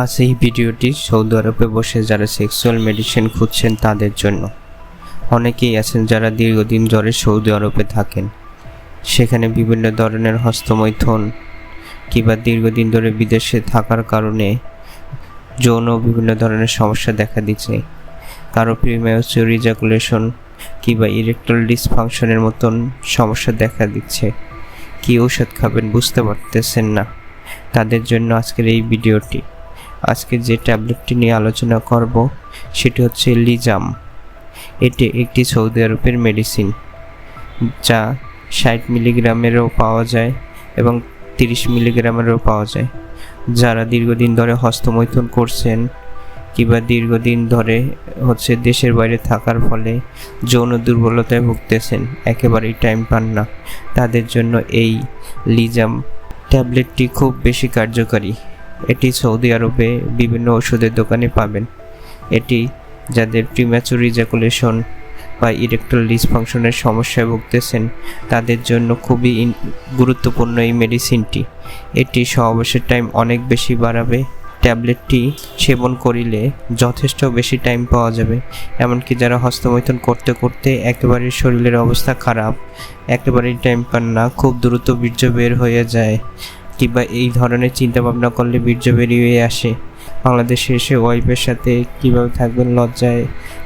আজ এই ভিডিওটি সৌদি আরবে বসে যারা সেক্সুয়াল মেডিসিন খুঁজছেন তাদের জন্য। অনেকেই আছেন যারা দীর্ঘদিন ধরে সৌদি আরবে থাকেন। সেখানে বিভিন্ন ধরনের হস্তমৈথুন কিংবা দীর্ঘদিন ধরে বিদেশে থাকার কারণে যৌন বিভিন্ন ধরনের সমস্যা দেখা দিচ্ছে। কারও প্রিমেচুর রিজাকুলেশন কিংবা ইরেকটাল ডিসফাংশনের মতন সমস্যা দেখা দিচ্ছে। কী ঔষধ খাবেন বুঝতে পারতেছেন না। তাদের জন্য আজকের এই ভিডিওটি। আজকে যে ট্যাবলেটটি নিয়ে আলোচনা করব, সেটি হচ্ছে লিজাম। এটি একটি সৌদি আরবের মেডিসিন, যা ষাট মিলিগ্রামেরও পাওয়া যায় এবং তিরিশ মিলিগ্রামেরও পাওয়া যায়। যারা দীর্ঘদিন ধরে হস্তমৈথুন করছেন কিংবা দীর্ঘদিন ধরে হচ্ছে দেশের বাইরে থাকার ফলে যৌন দুর্বলতায় ভুগতেছেন, একেবারেই টাইম পান না। তাদের জন্য এই লিজাম ট্যাবলেটটি খুব বেশি কার্যকারী। সৌদি আরবে বিভিন্ন ওষুধের দোকানে পাবেন। এটি যাদের প্রিম্যাচুর রিজাকুলেশন বা ইরেকটাল ডিসফাংশনের সমস্যায় ভুগতেছেন, তাদের জন্য খুবই গুরুত্বপূর্ণ এই মেডিসিনটি এটি সহবাসের টাইম অনেক বেশি বাড়াবে। ট্যাবলেটটি সেবন করিলে যথেষ্ট বেশি টাইম পাওয়া যাবে। এমনকি যারা হস্তমৈথুন করতে করতে একেবারে শরীরের অবস্থা খারাপ, একেবারেই টাইম পান না, খুব দ্রুত বীর্য বের হয়ে যায়। কিংবা এই ধরনের চিন্তা ভাবনা করলে বীর্য বেরিয়ে আসে। বাংলাদেশে এসে ওয়াইফের সাথে কীভাবে থাকবেন লজ্জায়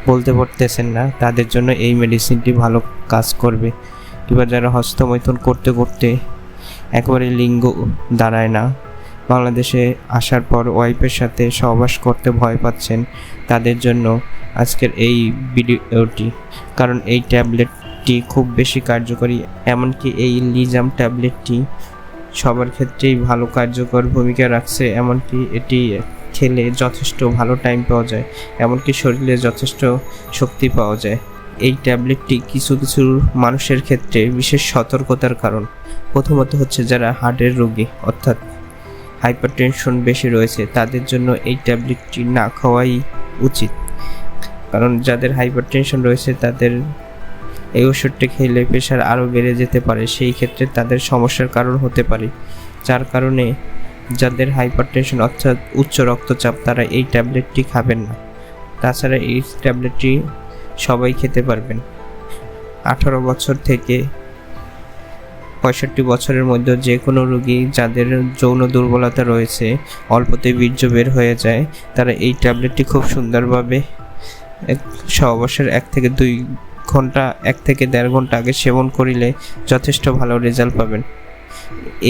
বলতে পারতেছেন না। তাদের জন্য এই মেডিসিনটি ভালো কাজ করবে। কিংবা যারা হস্তমৈথুন করতে করতে একেবারে লিঙ্গ দাঁড়ায় না। বাংলাদেশে আসার পর ওয়াইফের সাথে সহবাস করতে ভয় পাচ্ছেন তাদের জন্য আজকের এই ভিডিওটি। কারণ এই ট্যাবলেটটি খুব বেশি কার্যকরী, এমনকি এই লিজাম ট্যাবলেটটি সবার ক্ষেত্রেই ভালো কার্যকর ভূমিকা রাখছে, এমনকি এটি খেলে যথেষ্ট ভালো টাইম পাওয়া যায়, এমনকি শরীরে যথেষ্ট শক্তি পাওয়া যায়। এই ট্যাবলেটটি কিছু কিছু মানুষের ক্ষেত্রে বিশেষ সতর্কতার কারণ। প্রথমত হচ্ছে যারা হার্টের রোগী, অর্থাৎ হাইপারটেনশন বেশি রয়েছে, তাদের জন্য এই ট্যাবলেটটি না খাওয়াই উচিত। কারণ যাদের হাইপারটেনশন রয়েছে, তাদের এই ওষুধটি খেলে প্রেশার আরও বেড়ে যেতে পারে, সেই ক্ষেত্রে তাদের সমস্যার কারণ হতে পারে, যার কারণে যাদের হাইপারটেনশন অর্থাৎ উচ্চ রক্তচাপ, তারা এই ট্যাবলেটটি খাবেন না। তাছাড়া এই ট্যাবলেটটি সবাই খেতে পারবেন। আঠারো বছর থেকে পঁয়ষট্টি বছরের মধ্যে যে কোনো রোগী যাদের যৌন দুর্বলতা রয়েছে অল্পতে বীর্য বের হয়ে যায়, তারা এই ট্যাবলেটটি খুব সুন্দরভাবে এক সহবাসের এক থেকে দুই ঘণ্টা, এক থেকে দেড় ঘণ্টা আগে সেবন করিলে যথেষ্ট ভালো রেজাল্ট পাবেন।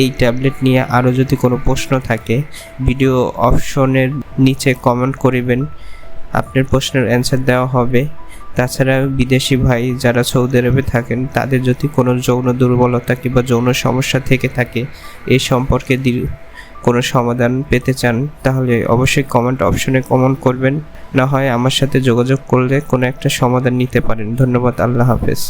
এই ট্যাবলেট নিয়ে আরও যদি কোনো প্রশ্ন থাকে, ভিডিও অপশনের নিচে কমেন্ট করিবেন। আপনার প্রশ্নের অ্যান্সার দেওয়া হবে। তাছাড়া বিদেশি ভাই যারা সৌদি আরবে থাকেন, তাদের যদি কোনো যৌন দুর্বলতা কিংবা যৌন সমস্যা থেকে থাকে এই সম্পর্কে কোনো সমাধান পেতে চান, তাহলে অবশ্যই কমেন্ট অপশনে কমেন্ট করবেন। না হয় আমার সাথে যোগাযোগ করলে কোনো একটা সমাধান নিতে পারেন। ধন্যবাদ, আল্লাহ হাফেজ।